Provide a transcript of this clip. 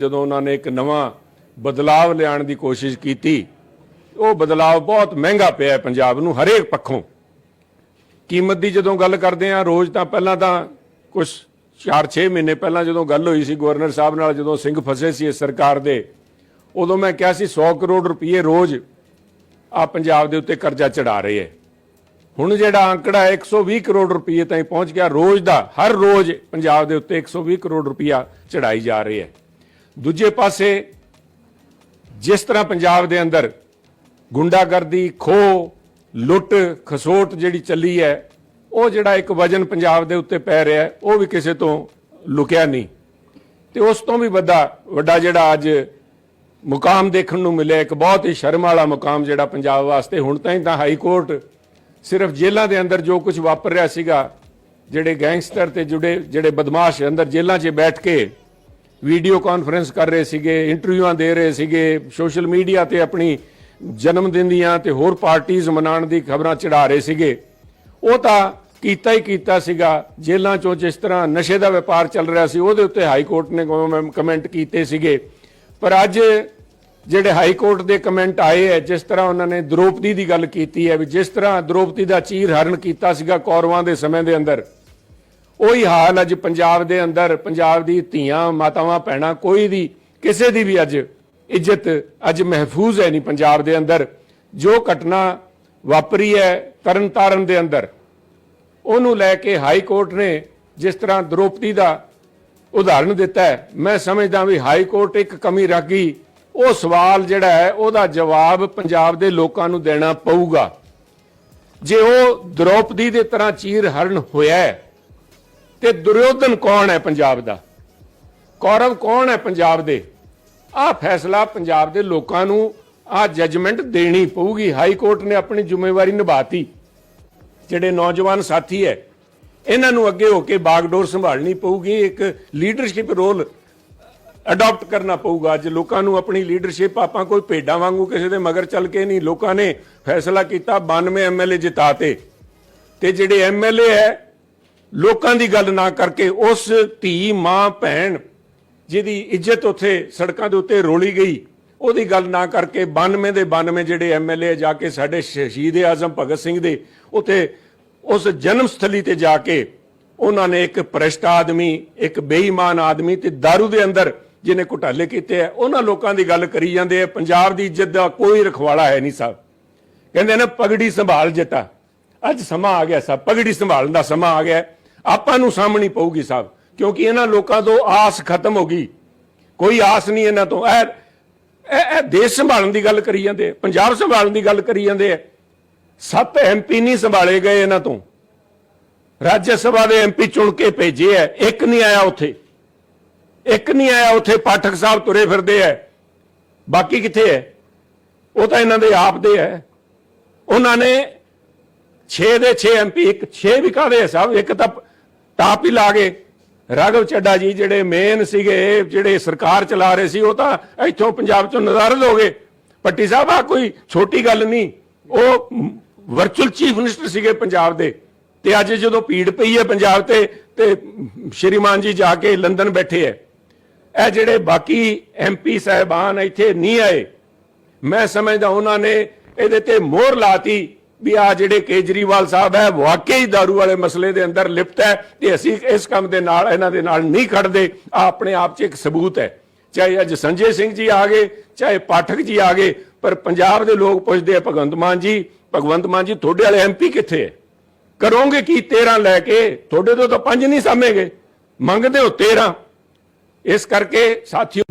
ਜਦੋਂ ਉਹਨਾਂ ਨੇ ਇੱਕ ਨਵਾਂ ਬਦਲਾਵ ਲਿਆਉਣ ਦੀ ਕੋਸ਼ਿਸ਼ ਕੀਤੀ, ਉਹ ਬਦਲਾਵ ਬਹੁਤ ਮਹਿੰਗਾ ਪਿਆ ਪੰਜਾਬ ਨੂੰ ਹਰੇਕ ਪੱਖੋਂ। ਕੀਮਤ ਦੀ ਜਦੋਂ ਗੱਲ ਕਰਦੇ ਆ ਰੋਜ਼ ਤਾਂ ਪਹਿਲਾਂ ਤਾਂ ਕੁਝ 4-6 ਮਹੀਨੇ ਪਹਿਲਾਂ ਜਦੋਂ ਗੱਲ ਹੋਈ ਸੀ ਗਵਰਨਰ ਸਾਹਿਬ ਨਾਲ, ਜਦੋਂ ਸਿੰਘ ਫਸੇ ਸੀ ਇਸ ਸਰਕਾਰ ਦੇ, ਉਦੋਂ ਮੈਂ ਕਿਹਾ ਸੀ 100 ਕਰੋੜ ਰੁਪਏ ਰੋਜ਼ ਆ ਪੰਜਾਬ ਦੇ ਉੱਤੇ ਕਰਜ਼ਾ ਚੜਾ ਰਹੇ ਹੈ। ਹੁਣ ਜਿਹੜਾ ਅੰਕੜਾ ਹੈ 120 ਕਰੋੜ ਰੁਪਏ ਤਾਈਂ ਪਹੁੰਚ ਗਿਆ, ਰੋਜ਼ ਦਾ, ਹਰ ਰੋਜ਼ ਪੰਜਾਬ ਦੇ ਉੱਤੇ 120 ਕਰੋੜ ਰੁਪਇਆ ਚੜਾਈ ਜਾ ਰਹੀ ਹੈ। ਦੂਜੇ ਪਾਸੇ ਜਿਸ ਤਰ੍ਹਾਂ ਪੰਜਾਬ ਦੇ ਅੰਦਰ ਗੁੰਡਾਗਰਦੀ, ਖੋਹ, ਲੁੱਟ, ਖਸੋਟ ਜਿਹੜੀ ਚੱਲੀ ਹੈ, ਉਹ ਜਿਹੜਾ ਇੱਕ ਵਜਨ ਪੰਜਾਬ ਦੇ ਉੱਤੇ ਪੈ ਰਿਹਾ ਉਹ ਵੀ ਕਿਸੇ ਤੋਂ ਲੁਕਿਆ ਨਹੀਂ। ਤੇ ਉਸ ਤੋਂ ਵੀ ਵੱਡਾ ਵੱਡਾ ਜਿਹੜਾ ਅੱਜ ਮੁਕਾਮ ਦੇਖਣ ਨੂੰ ਮਿਲਿਆ, ਇੱਕ ਬਹੁਤ ਹੀ ਸ਼ਰਮ ਵਾਲਾ ਮੁਕਾਮ ਜਿਹੜਾ ਪੰਜਾਬ ਵਾਸਤੇ, ਹੁਣ ਤਾਈਂ ਤਾਂ ਹਾਈ ਕੋਰਟ ਸਿਰਫ ਜੇਲ੍ਹਾਂ ਦੇ ਅੰਦਰ ਜੋ ਕੁਝ ਵਾਪਰ ਰਿਹਾ ਸੀਗਾ, ਜਿਹੜੇ ਗੈਂਗਸਟਰ ਤੇ ਜੁੜੇ ਜਿਹੜੇ ਬਦਮਾਸ਼ ਅੰਦਰ ਜੇਲ੍ਹਾਂ 'ਚ ਬੈਠ ਕੇ ਵੀਡੀਓ ਕਾਨਫਰੰਸ ਕਰ ਰਹੇ ਸੀਗੇ ਇੰਟਰਵਿਊਆਂ ਦੇ ਰਹੇ ਸੀਗੇ ਸੋਸ਼ਲ ਮੀਡੀਆ ਤੇ ਆਪਣੀ ਜਨਮ ਦਿਨ ਦੀਆਂ ਤੇ ਹੋਰ ਪਾਰਟੀਆਂ ਮਨਾਉਣ ਦੀ ਖਬਰਾਂ ਚੜਾ ਰਹੇ ਸੀਗੇ। ਉਹ ਤਾਂ ਕੀਤਾ ਹੀ ਕੀਤਾ ਸੀਗਾ, ਜੇਲ੍ਹਾਂ 'ਚੋਂ ਜਿਸ ਤਰ੍ਹਾਂ ਨਸ਼ੇ ਦਾ ਵਪਾਰ ਚੱਲ ਰਿਹਾ ਸੀ, ਉਹਦੇ ਉੱਤੇ ਹਾਈ ਕੋਰਟ ਨੇ ਕਮੈਂਟ ਕੀਤੇ ਸੀਗੇ। ਪਰ ਅੱਜ ਜਿਹੜੇ ਹਾਈ ਕੋਰਟ ਦੇ ਕਮੈਂਟ ਆਏ ਹੈ, ਜਿਸ ਤਰ੍ਹਾਂ ਉਹਨਾਂ ਨੇ ਦ੍ਰੋਪਦੀ ਦੀ ਗੱਲ ਕੀਤੀ ਹੈ, ਵੀ ਜਿਸ ਤਰ੍ਹਾਂ ਦ੍ਰੋਪਦੀ ਦਾ ਚੀਰ ਹਰਨ ਕੀਤਾ ਸੀਗਾ ਕੌਰਵਾਂ ਦੇ ਸਮੇਂ ਦੇ ਅੰਦਰ ਉਹੀ ਹਾਲ ਅੱਜ ਪੰਜਾਬ ਦੇ ਅੰਦਰ, ਪੰਜਾਬ ਦੀ ਧੀਆਂ, ਮਾਤਾਵਾਂ, ਭੈਣਾਂ, ਕੋਈ ਦੀ ਕਿਸੇ ਦੀ ਵੀ ਅੱਜ ਇੱਜ਼ਤ ਅੱਜ ਮਹਿਫੂਜ਼ ਹੈ ਨਹੀਂ ਪੰਜਾਬ ਦੇ ਅੰਦਰ। ਜੋ ਘਟਨਾ ਵਾਪਰੀ ਹੈ ਤਰਨਤਾਰਨ ਦੇ ਅੰਦਰ, ਉਹਨੂੰ ਲੈ ਕੇ ਹਾਈ ਕੋਰਟ ਨੇ ਜਿਸ ਤਰ੍ਹਾਂ ਦ੍ਰੋਪਦੀ ਦਾ ਉਦਾਹਰਣ ਦਿੱਤਾ ਹੈ, ਮੈਂ ਸਮਝਦਾ ਵੀ ਹਾਈ ਕੋਰਟ ਇੱਕ ਕਮੀ ਰੱਖ ਗਈ। ਉਹ ਸਵਾਲ ਜਿਹੜਾ ਹੈ, ਉਹਦਾ ਜਵਾਬ ਪੰਜਾਬ ਦੇ ਲੋਕਾਂ ਨੂੰ ਦੇਣਾ ਪਊਗਾ। ਜੇ ਉਹ ਦ੍ਰੋਪਦੀ ਦੇ ਤਰ੍ਹਾਂ ਚੀਰ ਹਰਨ ਹੋਇਆ ਹੈ ਤੇ ਦੁਰਯੋਧਨ ਕੌਣ ਹੈ ਪੰਜਾਬ ਦਾ? ਕੌਰਵ ਕੌਣ ਹੈ ਪੰਜਾਬ ਦੇ? ਆਹ ਫੈਸਲਾ ਪੰਜਾਬ ਦੇ ਲੋਕਾਂ ਨੂੰ ਆਹ ਜੱਜਮੈਂਟ ਦੇਣੀ ਪਊਗੀ। ਹਾਈ ਕੋਰਟ ਨੇ ਆਪਣੀ ਜ਼ਿੰਮੇਵਾਰੀ ਨਿਭਾਤੀ। ਜਿਹੜੇ ਨੌਜਵਾਨ ਸਾਥੀ ਹੈ, ਇਹਨਾਂ ਨੂੰ ਅੱਗੇ ਹੋ ਕੇ ਬਾਗਡੋਰ ਸੰਭਾਲਣੀ ਪਊਗੀ। ਇੱਕ ਲੀਡਰਸ਼ਿਪ ਰੋਲ ਅਡਾਪਟ ਕਰਨਾ ਪਊਗਾ। ਅੱਜ ਲੋਕਾਂ ਨੂੰ ਆਪਣੀ ਲੀਡਰਸ਼ਿਪ ਆਪਾਂ ਕੋਈ ਭੇਡਾਂ ਵਾਂਗੂ ਕਿਸੇ ਦੇ ਮਗਰ ਚੱਲ ਕੇ ਨਹੀਂ। ਲੋਕਾਂ ਨੇ ਫੈਸਲਾ ਕੀਤਾ 92 ਐਮਐਲਏ ਜਿਤਾਤੇ ਤੇ। ਜਿਹੜੇ ਐਮਐਲਏ ਹੈ ਲੋਕਾਂ ਦੀ ਗੱਲ ਨਾ ਕਰਕੇ ਉਸ ਧੀ, ਮਾਂ, ਭੈਣ ਜਿਹਦੀ ਇੱਜ਼ਤ ਉੱਥੇ ਸੜਕਾਂ ਦੇ ਉੱਤੇ ਰੋਲੀ ਗਈ, ਉਹਦੀ ਗੱਲ ਨਾ ਕਰਕੇ 92 ਦੇ 92 ਜਿਹੜੇ ਐਮਐਲਏ ਜਾ ਕੇ ਸਾਡੇ ਸ਼ਹੀਦ ਆਜ਼ਮ ਭਗਤ ਸਿੰਘ ਦੇ ਉੱਥੇ ਉਸ ਜਨਮ ਸਥਲੀ ਤੇ ਜਾ ਕੇ ਉਹਨਾਂ ਨੇ ਇੱਕ ਭ੍ਰਿਸ਼ਟ ਆਦਮੀ, ਇੱਕ ਬੇਈਮਾਨ ਆਦਮੀ ਤੇ दारू ਦੇ ਅੰਦਰ ਜਿਹਨੇ ਘੁਟਾਲੇ ਕੀਤੇ ਆ, ਉਹਨਾਂ ਲੋਕਾਂ ਦੀ ਗੱਲ ਕਰੀ ਜਾਂਦੇ ਆ, ਪੰਜਾਬ ਦੀ ਇੱਜ਼ਤ ਦਾ ਕੋਈ ਰਖਵਾਲਾ ਹੈ ਨਹੀਂ ਸਾਹਿਬ ਕਹਿੰਦੇ ਨੇ ਪਗੜੀ ਸੰਭਾਲ ਜਟਾ ਅੱਜ ਸਮਾਂ ਆ ਗਿਆ ਸਾਹਿਬ ਪਗੜੀ ਸੰਭਾਲਣ ਦਾ ਸਮਾਂ ਆ ਗਿਆ। ਆਪਾਂ ਨੂੰ ਸਾਹਮਣੀ ਪਊਗੀ ਸਾਹਿਬ, ਕਿਉਂਕਿ ਇਹਨਾਂ ਲੋਕਾਂ ਤੋਂ ਆਸ ਖਤਮ ਹੋ ਗਈ। ਕੋਈ ਆਸ ਨਹੀਂ ਇਹਨਾਂ ਤੋਂ। ਇਹ ਇਹ ਦੇਸ਼ ਸੰਭਾਲਣ ਦੀ ਗੱਲ ਕਰੀ ਜਾਂਦੇ ਪੰਜਾਬ ਸੰਭਾਲਣ ਦੀ ਗੱਲ ਕਰੀ ਜਾਂਦੇ ਆ। ਸੱਤ ਐਮਪੀ ਨਹੀਂ ਸੰਭਾਲੇ ਗਏ ਇਹਨਾਂ ਤੋਂ। ਰਾਜ ਸਭਾ ਦੇ ਐਮਪੀ ਚੁਣ ਕੇ ਭੇਜੇ ਐ, ਇੱਕ ਨਹੀਂ ਆਇਆ ਉੱਥੇ। ਇੱਕ ਨਹੀਂ ਆਇਆ ਉੱਥੇ, ਪਾਠਕ ਸਾਹਿਬ ਤੁਰੇ ਫਿਰਦੇ ਐ। ਬਾਕੀ ਕਿੱਥੇ ਐ? ਉਹ ਤਾਂ ਇਹਨਾਂ ਦੇ ਆਪ ਦੇ ਐ। ਉਹਨਾਂ ਨੇ 6 ਦੇ 6 ਐਮਪੀ ਇੱਕ 6 ਵੀ ਕਾਦੇ ਸਾਹਿਬ? ਇੱਕ ਤਾਂ ਟਾਪ ਹੀ ਲਾ ਗਏ। ਰਾਘਵ ਚੱਡਾ ਜੀ ਜਿਹੜੇ ਮੇਨ ਸੀਗੇ, ਜਿਹੜੇ ਸਰਕਾਰ ਚਲਾ ਰਹੇ ਸੀ, ਉਹ ਤਾਂ ਇੱਥੋਂ ਪੰਜਾਬ ਚੋਂ ਨਜ਼ਾਰਦ ਹੋ ਗਏ। ਪੱਟੀ ਸਾਹਿਬ ਆ ਕੋਈ ਛੋਟੀ ਗੱਲ ਨਹੀਂ। ਉਹ ਵਰਚੁਅਲ ਚੀਫ ਮਿਨਿਸਟਰ ਸੀਗੇ ਪੰਜਾਬ ਦੇ। ਤੇ ਅੱਜ ਜਦੋਂ ਭੀੜ ਪਈ ਹੈ ਪੰਜਾਬ ਤੇ ਤੇ ਸ਼੍ਰੀਮਾਨ ਜੀ ਜਾ ਕੇ ਲੰਡਨ ਬੈਠੇ ਐ ਇਹ ਜਿਹੜੇ ਬਾਕੀ ਐਮਪੀ ਸਾਹਿਬਾਨ ਇੱਥੇ ਨਹੀਂ ਆਏ, ਮੈਂ ਸਮਝਦਾ ਉਹਨਾਂ ਨੇ ਇਹਦੇ ਤੇ ਮੋਹਰ ਲਾਤੀ। ਵੀ ਆ ਜਿਹੜੇ ਕੇਜਰੀਵਾਲ ਸਾਹਿਬ ਹੈ, ਵਾਕਈ दारू ਵਾਲੇ ਮਸਲੇ ਦੇ ਅੰਦਰ ਲਿਪਤ ਹੈ ਤੇ ਅਸੀਂ ਇਸ ਕੰਮ ਦੇ ਨਾਲ, ਇਹਨਾਂ ਦੇ ਨਾਲ ਨਹੀਂ ਖੜਦੇ। ਆ ਆਪਣੇ ਆਪ 'ਚ ਇੱਕ ਸਬੂਤ ਹੈ। ਚਾਹੇ ਅੱਜ ਸੰਜੇ ਸਿੰਘ ਜੀ ਆ ਗਏ, ਚਾਹੇ ਪਾਠਕ ਜੀ ਆ ਗਏ, ਪਰ ਪੰਜਾਬ ਦੇ ਲੋਕ ਪੁੱਛਦੇ ਆ, ਭਗਵੰਤ ਮਾਨ ਜੀ, ਭਗਵੰਤ ਮਾਨ ਜੀ, ਤੁਹਾਡੇ ਵਾਲੇ ਐਮਪੀ ਕਿੱਥੇ ਹੈ? ਕਰੋਗੇ ਕੀ 13 ਲੈ ਕੇ? ਤੁਹਾਡੇ ਤੋਂ ਤਾਂ ਪੰਜ ਨਹੀਂ ਸਾਹਮਣੇ ਗਏ ਮੰਗਦੇ ਹੋ 13 ਇਸ ਕਰਕੇ ਸਾਥੀਓ